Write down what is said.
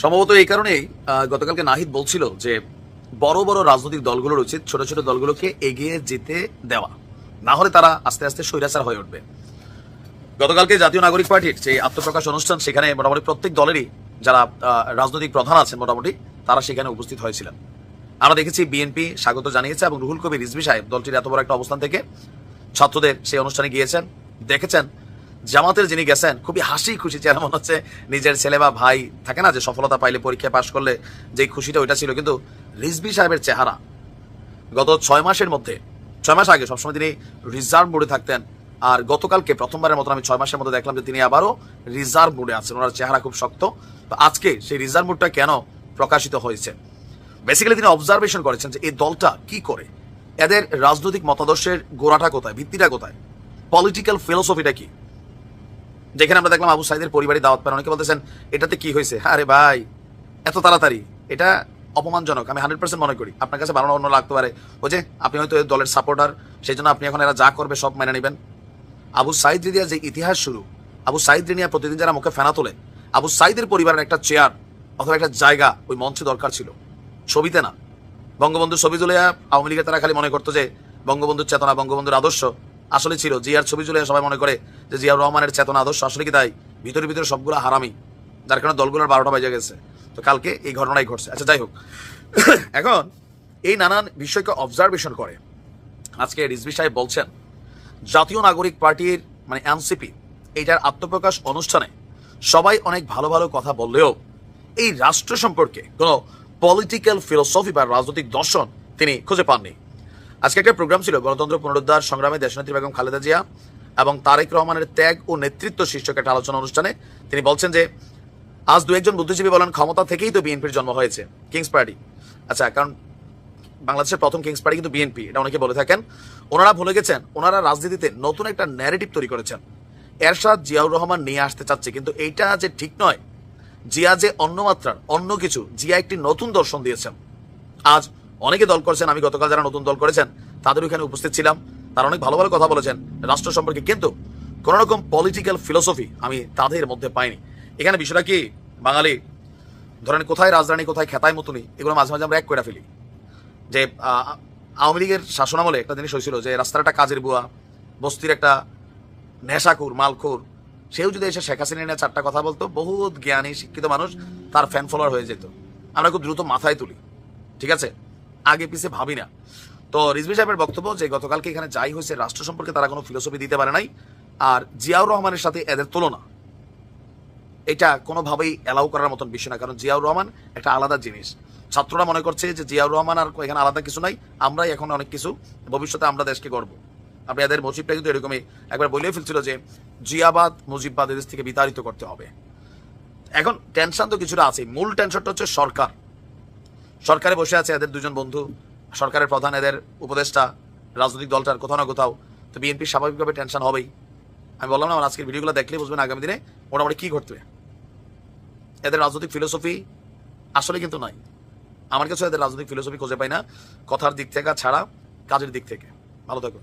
সম্ভবত এই কারণেই গতকালকে নাহিদ বলছিল যে বড় বড় রাজনৈতিক দলগুলোর উচিত ছোট ছোট দলগুলোকে এগিয়ে যেতে দেওয়া। না হলে তারা আস্তে আস্তে স্বৈরাচার হয়ে উঠবে। গতকালকে জাতীয় নাগরিক পার্টির যে আত্মপ্রকাশ অনুষ্ঠান, সেখানে মোটামুটি প্রত্যেক দলেরই যারা রাজনৈতিক প্রধান আছেন মোটামুটি, তারা সেখানে উপস্থিত হয়েছিলেন। আমরা দেখেছি বিএনপি স্বাগত জানিয়েছে এবং রুহুল কবির রিজভি সাহেব দলটির এত বড় একটা অবস্থান থেকে ছাত্রদের সেই অনুষ্ঠানে গিয়েছেন, দেখেছেন। জামাতের যিনি গেছেন, খুবই হাসি খুশি চেহারা মনে হচ্ছে, নিজের ছেলে বা ভাই থাকে না যে সফলতা পাইলে পরীক্ষায় পাশ করলে যে খুশিটা ওইটা ছিল। কিন্তু রিজভি সাহেবের চেহারা, গত ছয় মাসের মধ্যে, ছয় মাস আগে সবসময় তিনি রিজার্ভ মোডে থাকতেন আর গতকালকে প্রথমবারের মতো আমি ছয় মাসের মধ্যে দেখলাম যে তিনি আবারও রিজার্ভ মোডে আছেন। ওনার চেহারা খুব শক্ত। তো আজকে সেই রিজার্ভ মোডটা কেন প্রকাশিত হয়েছে? বেসিক্যালি তিনি অবজারভেশন করেছেন যে এই দলটা কি করে? এদের রাজনৈতিক মতাদর্শের গোড়াটা কোথায়? ভিত্তিটা কোথায়? পলিটিক্যাল ফিলোসফিটা কি? যেখানে আমরা দেখলাম আবু সাইদের পরিবারের দাওয়াত পান, অনেকে বলতেছেন, এটাতে কি হয়েছে? আরে ভাই, এত তাড়াতাড়ি। এটা অপমানজনক, আমি হান্ড্রেড পার্সেন্ট মনে করি। আপনার কাছে বানানো অন্য লাগতে পারে। ও যে, আপনি হয়তো দলের সাপোর্টার সেই জন্য আপনি এখন এরা যা করবে সব মেনে নেবেন। আবু সাইদ রিদিয়া যে ইতিহাস শুরু, আবু সাইদ রিনিয়া প্রতিদিন যারা মুখে ফেনা তোলে, আবু সাইদের পরিবারের একটা চেয়ার অথবা একটা জায়গা ওই মঞ্চে দরকার ছিল। ছবিতে না। বঙ্গবন্ধু ছবি তুলে আওয়ামী লীগের তারা খালি মনে করতো যে, বঙ্গবন্ধুর চেতনা, বঙ্গবন্ধুর আদর্শ। আসলে ছিল। জিয়ার ছবি তুলে সবাই মনে করে যে জিয়াউর রহমানের চেতনা, আদর্শ আসলে কি তাই? ভিতরে ভিতরে সবগুলো হারামি, যার কারণে দলগুলোর বারোটা বাজে গেছে। তো কালকে এই ঘটনাই ঘটছে। আচ্ছা যাই হোক। এখন এই নানান বিষয়কে অবজারভেশন করে। আজকে রিজভি সাহেব বলছেন, জাতীয় নাগরিক পার্টির মানে এনসিপি, এইটার আত্মপ্রকাশ অনুষ্ঠানে সবাই অনেক ভালো ভালো কথা বললেও এই রাষ্ট্র সম্পর্কে কোনো পলিটিক্যাল ফিলোসফি বা রাজনৈতিক দর্শন তিনি খুঁজে পাননি। আজকে একটা প্রোগ্রাম ছিল, গণতন্ত্র পুনরুদ্ধার সংগ্রামে দেশনেত্রী বেগম খালেদা জিয়া এবং তারেক রহমানের ত্যাগ ও নেতৃত্ব শীর্ষক একটা আলোচনা অনুষ্ঠানে তিনি বলছেন যে, আজ দু একজন বুদ্ধিজীবী বলেন, ক্ষমতা থেকেই তো বিএনপির জন্ম হয়েছে কিংস পার্টি আচ্ছা কারণ বাংলাদেশের প্রথম কিংস পার্টি কিন্তু বিএনপি এটা অনেকে বলে থাকেন। ওনারা ভুলে গেছেন, ওনারা রাজনীতিতে নতুন একটা ন্যারেটিভ তৈরি করেছেন। এরশাদ জিয়াউর রহমান নিয়ে আসতে চাচ্ছে, কিন্তু এইটা যে ঠিক নয়। জিয়া যে অন্য মাত্রার অন্য কিছু, জিয়া একটি নতুন দর্শন দিয়েছেন। আজ অনেকে দল করেছেন, আমি গতকাল যারা নতুন দল করেছেন, তাদের ওখানে উপস্থিত ছিলাম। তারা অনেক ভালো ভালো কথা বলেছেন রাষ্ট্র সম্পর্কে, কিন্তু কোন রকম পলিটিক্যাল ফিলোসফি আমি তাদের মধ্যে পাইনি। এখানে বিষয়টা কি? বাঙালি, ধরেন কোথায় রাজধানী, কোথায় খেতায় মতনই, এগুলো মাঝে মাঝে আমরা এক করে ফেলি। যে আওয়ামী লীগের শাসনামলে একটা জিনিস হয়েছিল যে, রাস্তার একটা কাজের বুয়া, বস্তির একটা নেশাকুর মালখুর, সেও যদি এসে শেখ হাসিনা নিয়ে চারটা কথা বলতো, বহুত জ্ঞানী, শিক্ষিত মানুষ, তার ফ্যান ফলোয়ার হয়ে যেত। আমরা খুব দ্রুত মাথায় তুলি। ঠিক আছে? আগে পিছে ভাবি না। তো রিজভি সাহেবের বক্তব্য যে, গতকালকে এখানে যাই হয়েছে রাষ্ট্র সম্পর্কে তারা কোনো ফিলোসফি দিতে পারে নাই, আর জিয়াউর রহমানের সাথে এদের তুলনা। এটা কোনোভাবেই অ্যালাউ করার মতন বিষয় না, কারণ জিয়াউর রহমান একটা আলাদা জিনিস। ছাত্ররা মনে করছে যে, জিয়াউর রহমান আর এখানে আলাদা কিছু নাই, আমরাই এখন অনেক কিছু, ভবিষ্যতে আমরা দেশকে গর্ব আপনি এদের মুজিবটা কিন্তু এরকমই, একবার বলেই ফেলছিল যে, জিয়াবাদ, মুজিববাদ এদেশ থেকে বিতাড়িত করতে হবে। এখন টেনশন তো কিছুটা আছে মূল টেনশনটা হচ্ছে সরকার। সরকারে বসে আছে এদের দুজন বন্ধু, সরকারের প্রধান এদের উপদেষ্টা, রাজনৈতিক দলটার কোথাও না কোথাও, তো বিএনপির স্বাভাবিকভাবে টেনশন হবেই। আমি বললাম না, আমার আজকের ভিডিওগুলো দেখলে বুঝবেন আগামী দিনে মোটামুটি কী ঘটবে। এদের রাজনৈতিক ফিলোসফি আসলে কিন্তু নয়। আমার কাছে এদের রাজনৈতিক ফিলোসফি খুঁজে পাই না, কথার দিক থেকে ছাড়া কাজের দিক থেকে। ভালো থাকুন।